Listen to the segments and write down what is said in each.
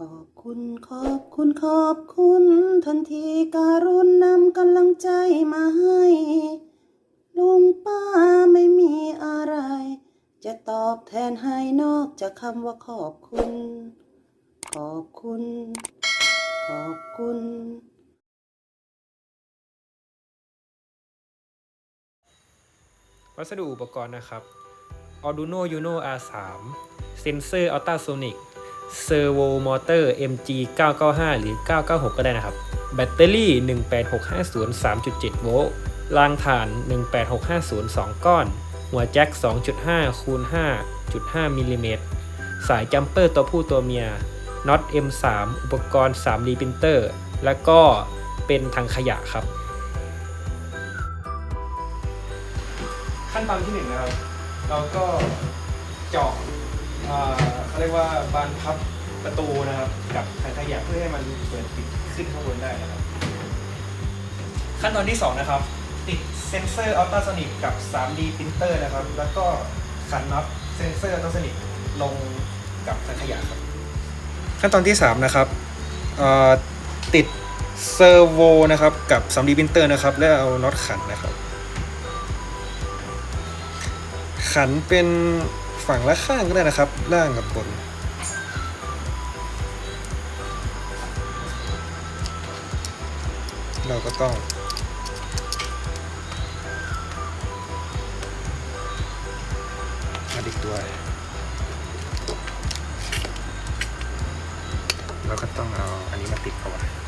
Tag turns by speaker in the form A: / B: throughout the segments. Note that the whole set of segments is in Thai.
A: ขอบคุณขอบคุณขอบคุณทันทีการุณนำกำลังใจมาให้ลุงป้าไม่มีอะไร จะตอบแทนให้นอกจากคำว่าขอบคุณ ขอบคุณ ขอบคุณ
B: วัสดุอุปกรณ์นะครับ Arduino Uno R3 เซนเซอร์อัลต้าโซนิก Ultrasonic Servo Motor MG 995 หรือ 996 ก็ได้นะครับ แบตเตอรี่ 18650 3.7 โวลต์รางฐาน 18650 2 ก้อน หัวแจ็ค 2.5คูณ5.5มิลลิเมตรสายจัมเปอร์ตัวผู้ตัวเมียน็อต M3 อุปกรณ์ 3D ปรินเตอร์ และก็เป็นถังขยะครับ ขั้นตอนที่หนึ่งนะครับ เราก็เจาะ อ่าเขาเรียกว่าบานพับประตูนะครับ กับถังขยะเพื่อให้มันเปิดปิดขึ้นข้างบนได้นะครับ ขั้นตอนที่สองนะครับ ติดเซนเซอร์อัลตราโซนิกกับ 3D ปรินเตอร์นะครับ แล้วก็ขันน็อตเซนเซอร์อัลตราโซนิกลงกับถังขยะครับ ขั้นตอนที่ 3 นะครับเอ่อติดเซอร์โวนะครับกับ 3D ปรินเตอร์นะครับ แล้วเอาน็อตขันนะครับ ขันเป็น ฝั่งละข้างก็ได้นะครับ ล่างกับบน เราก็ต้อง มาดิกตัว เราก็ต้องเอาอันนี้มาติดเอาไว้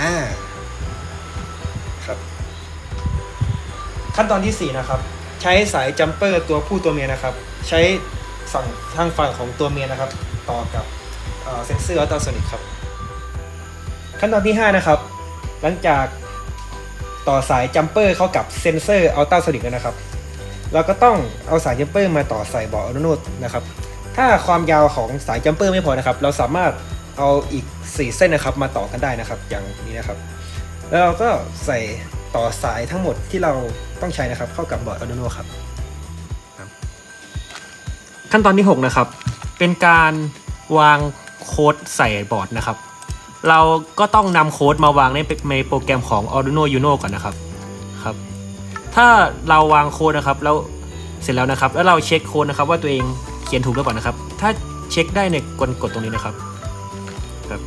B: อ่าครับ ขั้นตอนที่ 4 นะครับ ใช้สายจัมเปอร์ตัวผู้ตัวเมียนะครับ ใช้ฝั่งทางฝั่งของตัวเมียนะครับ ต่อกับเซนเซอร์อัลตราโซนิกครับ ขั้นตอนที่ 5 นะครับ หลังจากต่อสายจัมเปอร์เข้ากับเซนเซอร์อัลตราโซนิกแล้วนะครับ เราก็ต้องเอาสายจัมเปอร์มาต่อใส่บอร์อนุโนนะครับ ถ้าความยาวของสายจัมเปอร์ไม่พอนะครับ เราสามารถ เอาอีก 4 เส้นนะครับมาต่อกันได้นะครับอย่างนี้นะครับ แล้วเราก็ใส่ต่อสายทั้งหมดที่เราต้องใช้นะครับ เข้ากับบอร์ด Arduino ครับ ขั้นตอนที่ 6 นะครับ เป็นการวางโค้ดใส่บอร์ดนะครับ เราก็ต้องนำโค้ดมาวางในในโปรแกรมของ Arduino Uno ก่อนนะครับครับ ถ้าเราวางโค้ดนะครับแล้วเสร็จแล้วนะครับ แล้วเราเช็คโค้ดนะครับว่าตัวเองเขียนถูกหรือเปล่านะครับ ถ้าเช็คได้ในกดกดตรงนี้นะครับ ครับ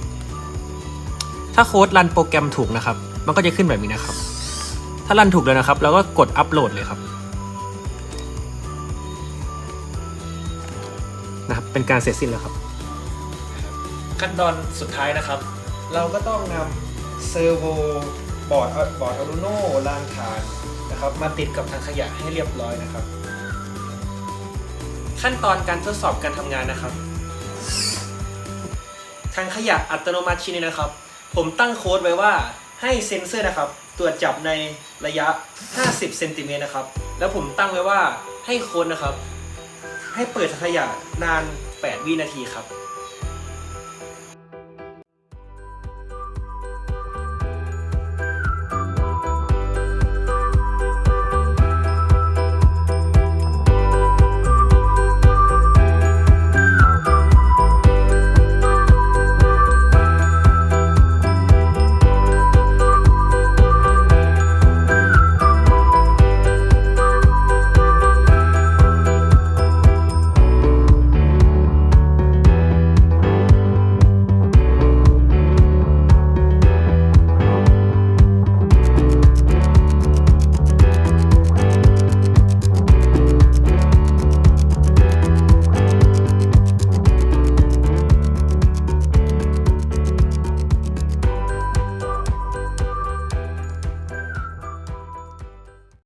B: ถ้าโค้ดรันโปรแกรมถูกนะครับ มันก็จะขึ้นแบบนี้นะครับ ถ้ารันถูกแล้วนะครับ เราก็กดอัปโหลดเลยครับนะครับ เป็นการเสร็จสิ้นแล้วครับ ขั้นตอนสุดท้ายนะครับ เราก็ต้องนำเซอร์โวบอร์ดบอร์ด Arduino รางฐานนะครับ มาติดกับทางขยะให้เรียบร้อยนะครับ ขั้นตอนการทดสอบการทำงานนะครับ ทางขยะอัตโนมัติชิ้นนี้นะครับ ผมตั้งโค้ดไว้ว่าให้เซ็นเซอร์นะครับตรวจจับในระยะ 50เซนติเมตรนะครับ แล้วผมตั้งไว้ว่าให้โค้ดนะครับ ให้เปิดถังขยะนาน 8 วินาทีครับ